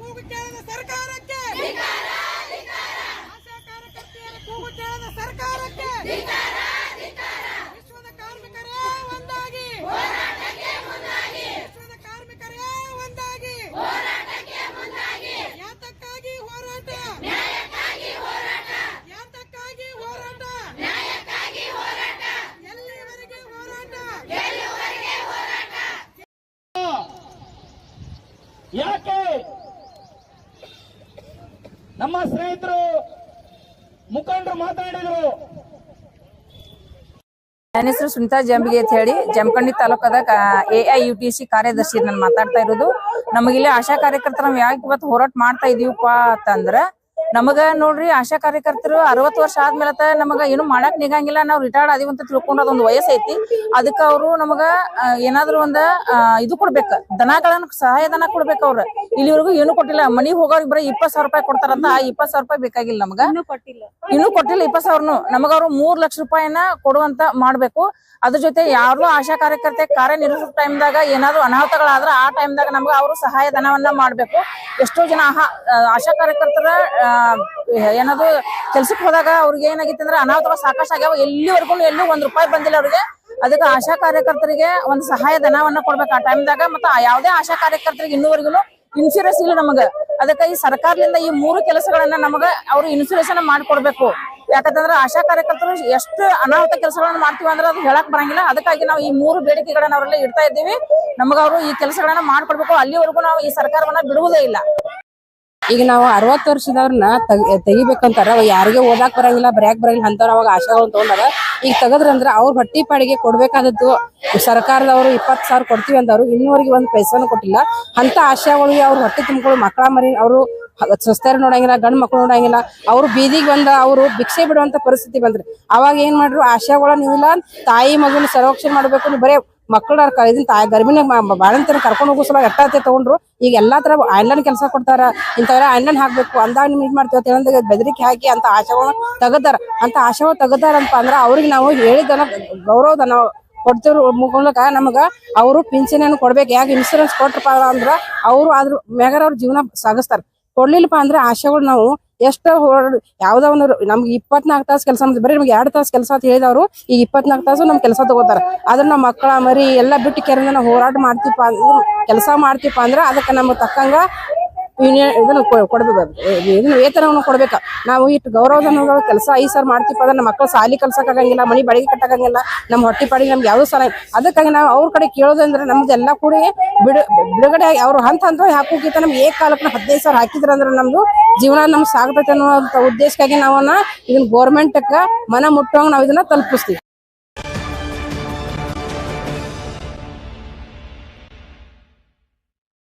ಕೂಗು ಕೇಳದ ಸರ್ಕಾರಕ್ಕೆ! ಆಶಾ ಕಾರ್ಯಕರ್ತೆಯರ ಕೂಗು ಕೇಳದ ಸರ್ಕಾರಕ್ಕೆ! ವಿಶ್ವದ ಕಾರ್ಮಿಕರೇ ಒಂದಾಗಿ! ವಿಶ್ವದ ಕಾರ್ಮಿಕರೇ ಒಂದಾಗಿ! ಯಾತಕ್ಕಾಗಿ ಹೋರಾಟ! ಯಾತಕ್ಕಾಗಿ ಹೋರಾಟ! ಎಲ್ಲಿವರೆಗೆ ಹೋರಾಟ? ಯಾಕೆ ನಮ್ಮ ಸ್ನೇಹಿತರು ಮುಖಂಡರು ಮಾತನಾಡಿದರು ನನ್ನ ಹೆಸರು ಸುನಿತಾ ಜಂಬಿಗೆ ಅಂತ ಹೇಳಿ Jamkhandi ತಾಲೂಕದ A I U T C ಕಾರ್ಯದರ್ಶಿ ನಾನು ಮಾತಾಡ್ತಾ ಇರೋದು. ನಮಗಿಲ್ಲಿ ಆಶಾ ಕಾರ್ಯಕರ್ತರು ನಾವು ಯಾಕೆ ಇವತ್ತು ಹೋರಾಟ ಮಾಡ್ತಾ ಇದೀವಪ್ಪ ಅಂತಂದ್ರ ನಮಗ ನೋಡ್ರಿ ಆಶಾ ಕಾರ್ಯಕರ್ತರು ಅರವತ್ ವರ್ಷ ಆದ್ಮೇಲೆ ನಮಗ ಏನು ಮಾಡಕ್ ನಿಗಂಗಿಲ್ಲ. ನಾವು ರಿಟೈರ್ಡ್ ಅದೀವಿ ಅಂತ ತಿಳ್ಕೊಂಡು ಅದೊಂದು ವಯಸ್ಸೈತಿ. ಐತಿ ಅದಕ್ಕ ಅವರು ನಮಗ ಏನಾದ್ರು ಒಂದ ಇದು ಕೊಡ್ಬೇಕ. ದನಗಳನ್ನ ಸಹಾಯಧನ ಕೊಡ್ಬೇಕು ಅವ್ರ. ಇಲ್ಲಿವರೆಗೂ ಏನು ಕೊಟ್ಟಿಲ್ಲ. ಮನಿಗ್ ಹೋಗೋರ್ ಬರೀ ಇಪ್ಪತ್ ಸಾವಿರ ರೂಪಾಯಿ ಕೊಡ್ತಾರಂತ. ಆ ಇಪ್ಪತ್ ಸಾವಿರ ರೂಪಾಯಿ ಬೇಕಾಗಿಲ್ಲ ನಮಗ. ಇನ್ನು ಕೊಟ್ಟಿಲ್ಲ. ಇಪ್ಪತ್ ಸಾವಿರನು. ನಮಗ ಅವ್ರು ಮೂರ್ ಲಕ್ಷ ರೂಪಾಯಿನ ಕೊಡುವಂತ ಮಾಡ್ಬೇಕು. ಅದ್ರ ಜೊತೆ ಯಾರು ಆಶಾ ಕಾರ್ಯಕರ್ತೆ ಕಾರ್ಯನಿರ್ವಹಿಸೋ ಟೈಮ್ದಾಗ ಏನಾದ್ರು ಅನಾಹುತಗಳಾದ್ರ ಆ ಟೈಮ್ದಾಗ ನಮ್ಗೆ ಅವರು ಸಹಾಯಧನವನ್ನ ಮಾಡ್ಬೇಕು. ಎಷ್ಟೋ ಜನ ಆಹಾ- ಆಶಾ ಕಾರ್ಯಕರ್ತರ ಆ, ಏನಾದ್ರು ಕೆಲ್ಸಕ್ಕೆ ಹೋದಾಗ ಅವ್ರಿಗೆ ಏನಾಗಿತ್ತು ಅಂದ್ರೆ ಅನಾಹುತಗಳು ಸಾಕಷ್ಟು ಆಗ್ಯಾವ. ಎಲ್ಲಿವರೆಗೂ ಎಲ್ಲೂ ಒಂದ್ ರೂಪಾಯಿ ಬಂದಿಲ್ಲ ಅವ್ರಿಗೆ. ಅದಕ್ಕೆ ಆಶಾ ಕಾರ್ಯಕರ್ತರಿಗೆ ಒಂದು ಸಹಾಯಧನವನ್ನ ಕೊಡ್ಬೇಕು ಆ ಟೈಮ್ದಾಗ ಮತ್ತೆ ಯಾವುದೇ ಆಶಾ ಕಾರ್ಯಕರ್ತರಿಗೆ ಇನ್ನೂವರೆಗೂ ಇನ್ಶೂರೆನ್ಸ್ ಇಲ್ಲ ನಮಗ. ಅದಕ್ಕೆ ಈ ಸರ್ಕಾರದಿಂದ ಈ ಮೂರು ಕೆಲಸಗಳನ್ನ ನಮಗ ಅವ್ರು ಇನ್ಶೂರೆನ್ಸ್ ಅನ್ನ ಮಾಡ್ಕೊಡ್ಬೇಕು. ಯಾಕಂತಂದ್ರೆ ಆಶಾ ಕಾರ್ಯಕರ್ತರು ಎಷ್ಟು ಅನಾಹುತ ಕೆಲಸಗಳನ್ನ ಮಾಡ್ತೀವಿ ಅಂದ್ರೆ ಅದು ಹೇಳಕ್ ಬರಂಗಿಲ್ಲ. ಅದಕ್ಕಾಗಿ ನಾವು ಈ ಮೂರು ಬೇಡಿಕೆಗಳನ್ನ ಅವರಲ್ಲಿ ಇಡ್ತಾ ಇದ್ದೀವಿ. ನಮಗ ಅವರು ಈ ಕೆಲಸಗಳನ್ನ ಮಾಡ್ಕೊಡ್ಬೇಕು. ಅಲ್ಲಿವರೆಗೂ ನಾವು ಈ ಸರ್ಕಾರವನ್ನ ಬಿಡುವುದೇ ಇಲ್ಲ. ಈಗ ನಾವು ಅರವತ್ತು ವರ್ಷದವ್ರನ್ನ ತೆಗಿ, ತೆಗಿಬೇಕಂತಾರ ಯಾರಿಗೆ ಓದಾಕ್ ಬರಂಗಿಲ್ಲ, ಬರ್ಯಾಕ್ ಬರಂಗಿಲ್ಲ ಅಂತವ್ರ ಅವಾಗ ಆಶಾಗಳನ್ನ ತಗೊಂಡಾರ. ಈಗ ತೆಗದ್ರಂದ್ರ ಅವ್ರ ಹೊಟ್ಟಿ ಪಾಡಿಗೆ ಕೊಡ್ಬೇಕಾದದ್ದು ಸರ್ಕಾರದವರು ಇಪ್ಪತ್ತು ಸಾವಿರ ಕೊಡ್ತೀವಿ ಅಂದವ್ರು, ಇನ್ನೂವರೆಗೆ ಒಂದ್ ಪೈಸಾನು ಕೊಟ್ಟಿಲ್ಲ. ಅಂತ ಆಶಾಗಳಿಗೆ ಅವ್ರ ಹೊಟ್ಟೆ ತುಂಬಿಕೊಳ್ಳಿ ಮಕ್ಕಳ ಮರಿ, ಅವರು ಸ್ವಸ್ಥರು ನೋಡಂಗಿಲ್ಲ, ಗಂಡ್ ಮಕ್ಳು ನೋಡಂಗಿಲ್ಲ, ಅವರು ಬೀದಿಗೆ ಬಂದ ಅವರು ಭಿಕ್ಷೆ ಬಿಡುವಂತ ಪರಿಸ್ಥಿತಿ ಬಂದ್ರಿ. ಅವಾಗ ಏನ್ ಮಾಡ್ರು ಆಶಾಗಳ ನೀವಿಲ್ಲ ತಾಯಿ ಮಗುನ ಸಂರಕ್ಷಣೆ ಮಾಡ್ಬೇಕು ಬರೇ ಮಕ್ಕಳ ಇದನ್ನ ಗರ್ಭಿಣಿ ಬಾಳಂತರ ಕರ್ಕೊಂಡು ಹೋಗೋ ಸಲ ಎಟ್ಟಾತಿ ತಗೊಂಡ್ರು. ಈಗ ಎಲ್ಲಾ ತರ ಆನ್ಲೈನ್ ಕೆಲಸ ಕೊಡ್ತಾರ. ಇಂಥವ್ರ ಆನ್ಲೈನ್ ಹಾಕ್ಬೇಕು ಅಂದಾಗ ನಿಮ್ ಇದು ಮಾಡ್ತೀವಿ ಅಂತ ಬೆದರಿಕೆ ಹಾಕಿ ಅಂತ ಆಶಾಗಳನ್ನ ತೆಗದಾರ. ಅಂತ ಆಶಾವ ತೆಗದಾರ ಅಂತ ಅಂದ್ರ ಅವ್ರಿಗೆ ನಾವು ಹೇಳಿದನ ಗೌರವಧನ ಕೊಡ್ತಿರೋ ಮೂಲಕ. ನಮಗ ಅವರು ಪಿಂಚಣಿಯನ್ನು ಕೊಡ್ಬೇಕು. ಯಾಕೆ ಇನ್ಸೂರೆನ್ಸ್ ಕೊಟ್ರಪ್ಪ ಅಂದ್ರ ಅವ್ರು ಅದ್ರ ಮ್ಯಾಗರ ಅವ್ರ ಜೀವನ ಸಾಗಿಸ್ತಾರ. ಕೊಡ್ಲಿಲ್ಲಪ್ಪ ಅಂದ್ರೆ ಆಶೆಗಳು ನಾವು ಎಷ್ಟ ಹೋರಾಡ, ಯಾವ್ದೋ ಒಂದು ನಮ್ಗೆ ಇಪ್ಪತ್ನಾಲ್ಕು ತಾಸು ಕೆಲಸ ಮಾಡ್ತೀವಿ ಬರೀ ನಮ್ಗೆ ಎರಡು ತಾಸು ಕೆಲಸ ಅಂತ ಹೇಳಿದವರು, ಈಗ ಇಪ್ಪತ್ನಾಲ್ಕು ತಾಸು ನಮ್ ಕೆಲಸ ತಗೋತಾರ. ಅದ್ರ ನಮ್ಮ ಮಕ್ಕಳ ಮರಿ ಎಲ್ಲ ಬಿಟ್ಟು ಕೆರೆಯಿಂದ ನಾವು ಹೋರಾಟ ಮಾಡ್ತೀವಪ್ಪ ಅಂದ್ರೆ, ಕೆಲಸ ಮಾಡ್ತೀವಪ್ಪ ಅಂದ್ರೆ ಅದಕ್ಕೆ ನಮ್ಗೆ ತಕ್ಕಂಗ ಯೂನಿಯನ್ ಇದನ್ನ ಕೊಡ್ಬೇಕು ವೇತನವನ್ನು ಕೊಡ್ಬೇಕು? ನಾವು ಇಟ್ಟು ಗೌರವಧನಗಳ ಕೆಲಸ ಐದು ಸರ್ ಮಾಡ್ತೀವಿ ಅಂದ್ರೆ ನಮ್ಮ ಮಕ್ಕಳು ಸಾಲಿ ಕಲ್ಸಕ್ಕಾಗಂಗಿಲ್ಲ, ಮನಿ ಬಾಡಿಗೆ ಕಟ್ಟಕ್ಕಾಗಂಗಿಲ್ಲ, ನಮ್ಮ ಹೊಟ್ಟಿ ಪಾಡಿಗೆ ನಮ್ಗೆ ಯಾವ್ದು ಸಲ ಅದಕ್ಕಾಗಿ ನಾವು ಅವ್ರ ಕಡೆ ಕೇಳೋದಂದ್ರೆ ನಮ್ದೆಲ್ಲ ಕೂಡ ಬಿಡು ಬಿಡುಗಡೆ ಅವ್ರು ಹಂತ ಹಂತ ಹಾಕೋಕ್ಕಿಂತ ನಮ್ಗೆ ಏಕ ಕಾಲಕ್ಕೆ ಹದಿನೈದು ಸಾವಿರ ಹಾಕಿದ್ರ ಅಂದ್ರೆ ನಮ್ದು ಜೀವನ ನಮ್ಗೆ ಸಾಗತೈತೆ ಅನ್ನೋ ಉದ್ದೇಶಕ್ಕಾಗಿ ನಾವನ್ನ ಇದನ್ನ ಗೋರ್ಮೆಂಟ್ಗೆ ಮನ ಮುಟ್ಟೋಂಗ್ ನಾವು ಇದನ್ನ ತಲುಪಿಸ್ತೀವಿ.